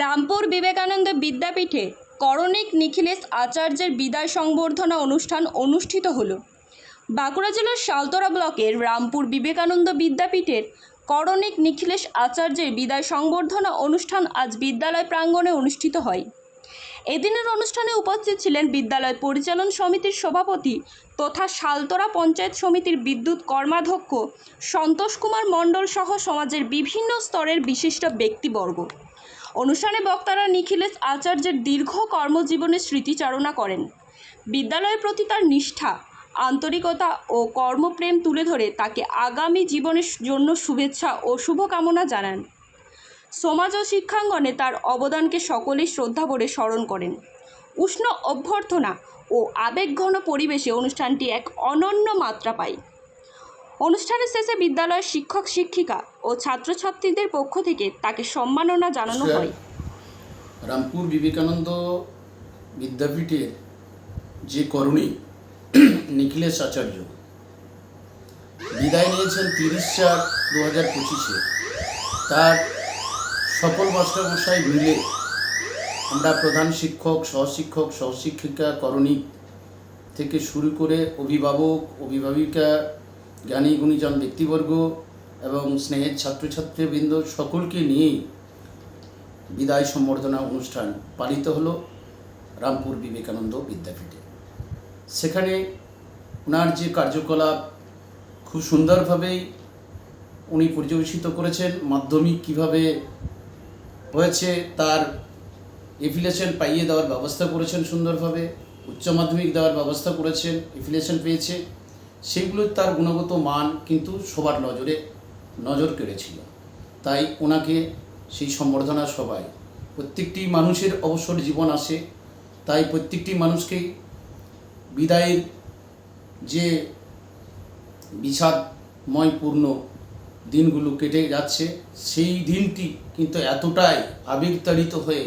রামপুর বিবেকানন্দ বিদ্যাপীঠে করণিক নিখিলেশ আচার্যের বিদায় সংবর্ধনা অনুষ্ঠান অনুষ্ঠিত হলো। বাঁকুড়া জেলার সালতরা ব্লকের রামপুর বিবেকানন্দ বিদ্যাপীঠের করণিক নিখিলেশ আচার্যের বিদায় সংবর্ধনা অনুষ্ঠান আজ বিদ্যালয় প্রাঙ্গণে অনুষ্ঠিত হয়। এদিনের অনুষ্ঠানে উপস্থিত ছিলেন বিদ্যালয় পরিচালন সমিতির সভাপতি তথা সালতরা পঞ্চায়েত সমিতির বিদ্যুৎ কর্মাধ্যক্ষ সন্তোষ কুমার মণ্ডল সহ সমাজের বিভিন্ন স্তরের বিশিষ্ট ব্যক্তিবর্গ। অনুষ্ঠানে বক্তারা নিখিলেশ আচার্যের দীর্ঘ কর্মজীবনের স্মৃতিচারণা করেন। বিদ্যালয়ের প্রতি তার নিষ্ঠা, আন্তরিকতা ও কর্মপ্রেম তুলে ধরে তাকে আগামী জীবনের জন্য শুভেচ্ছা ও শুভকামনা জানান। সমাজ ও শিক্ষাঙ্গনে তার অবদানকে সকলেই শ্রদ্ধা করে স্মরণ করেন। উষ্ণ অভ্যর্থনা ও আবেগঘন পরিবেশে অনুষ্ঠানটি এক অনন্য মাত্রা পায়। অনুষ্ঠানের শেষে বিদ্যালয়ের শিক্ষক শিক্ষিকা ও ছাত্রছাত্রীদের পক্ষ থেকে তাকে সম্মাননা জানানো হয়। রামপুর বিবেকানন্দ বিদ্যাপীঠের যে করণী নিখিলেশ আচার্য বিদায় নিয়েছেন তিরিশ চার দু হাজার পঁচিশে। তার সকল মাস্টারমশাই মিলে আমরা প্রধান শিক্ষক সহশিক্ষক সহশিক্ষিকা করণী থেকে শুরু করে অভিভাবক অভিভাবিকা জ্ঞানী গুণীজন ব্যক্তিবর্গ এবং স্নেহের ছাত্রছাত্রীবৃন্দ সকলকে নিয়েই বিদায় সম্বর্ধনা অনুষ্ঠান পালিত হলো রামপুর বিবেকানন্দ বিদ্যাপীঠে। সেখানে ওনার যে কার্যকলাপ খুব সুন্দরভাবেই উনি পর্যবেসিত করেছেন, মাধ্যমিক কীভাবে হয়েছে তার এফিলিয়েশন পাইয়ে দেওয়ার ব্যবস্থা করেছেন সুন্দরভাবে, উচ্চ মাধ্যমিক দেওয়ার ব্যবস্থা করেছেন এফিলেশন পেয়েছে। সেগুলো তার গুণগত মান কিন্তু সবার নজরে, নজর কেড়েছিল। তাই ওনাকে সেই সম্বর্ধনা সবাই প্রত্যেকটি মানুষের অবসর জীবন আসে। তাই প্রত্যেকটি মানুষকেই বিদায়ের যে বিষাদময় পূর্ণ দিনগুলো কেটে যাচ্ছে, সেই দিনটি কিন্তু এতটাই আবেগতাড়িত হয়ে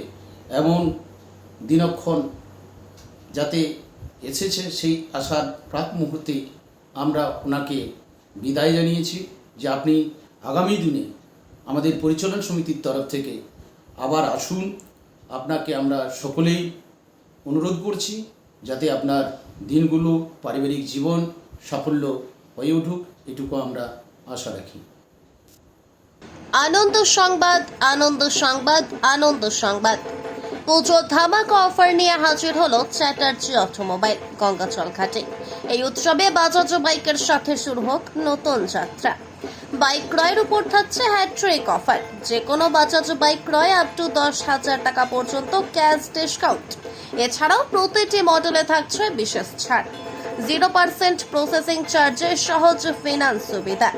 এমন দিনক্ষণ যাতে এসেছে সেই আসার প্রাক মুহূর্তে আমরা ওনাকে বিদায় জানিয়েছি যে আপনি আগামী দিনে আমাদের পরিচালন সমিতির তরফ থেকে আবার আসুন। আপনাকে আমরা সকলেই অনুরোধ করছি যাতে আপনার দিনগুলো, পারিবারিক জীবন, সাফল্য হয়ে উঠুক, এটুকু আমরা আশা রাখি। আনন্দ সংবাদ আনন্দ সংবাদ আনন্দ সংবাদ। পুজো ধামাকা অফার নিয়ে হাজির হলো চ্যাটার্জি অটোমোবাইল গঙ্গাচল ঘাটে। এই উৎসবে বাজাজ বাইকের সাথে শুরু হোক নতুন যাত্রা। বাইক ক্রয়ের উপর থাকছে হ্যাট্রিক অফার। যে কোনো বাজাজ বাইক ক্রয় আপ টু দশ হাজার টাকা পর্যন্ত ক্যাশ ডিসকাউন্ট। এছাড়াও প্রতিটি মডেলে থাকছে বিশেষ ছাড়। জিরো পার্সেন্ট প্রসেসিং চার্জে সহজ ফিনান্স সুবিধা।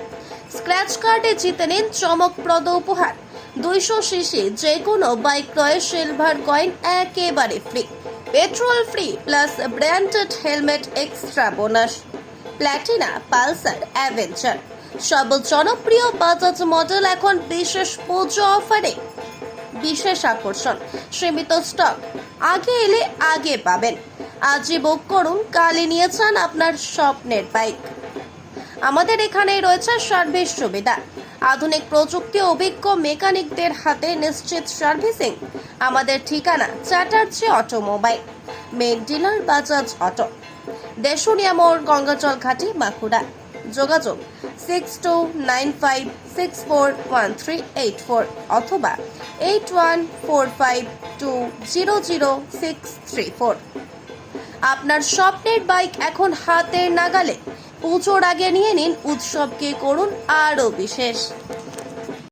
স্ক্র্যাচ কার্ডে জিতে নিন চমকপ্রদ উপহার। দুইশো সিসি যে কোনো বাইক ক্রয়ে সিলভার কয়েন একেবারে free petrol free plus branded helmet extra bonus Platina Pulsar Avenger সব জনপ্রিয় বাজাজ মডেল এখন বিশেষ পুজো অফারে বিশেষ আকর্ষণ, সীমিত স্টক আগে এলে আগে পাবেন। আজই বুক করুন, কালই নিয়ে যান আপনার স্বপ্নের বাইক আমাদের এখানে রয়েছে সার্ভিস সুবিধা। আধুনিক প্রযুক্তি অভিজ্ঞ মেকানিকদের হাতে নিশ্চিত সার্ভিসিং। আমাদের ঠিকানা Chatterjee automobile main dealer Bajaj auto. Deshunia মোড় গঙ্গাজল ঘাটি, বাঁকুড়া। যোগাযোগ six two nine five six four one three eight four অথবা eight one four five two zero zero six three four. আপনার স্বপ্নের বাইক এখন হাতের নাগালে পুজোর আগে নিয়ে নিন উৎসবকে করুন আরও বিশেষ।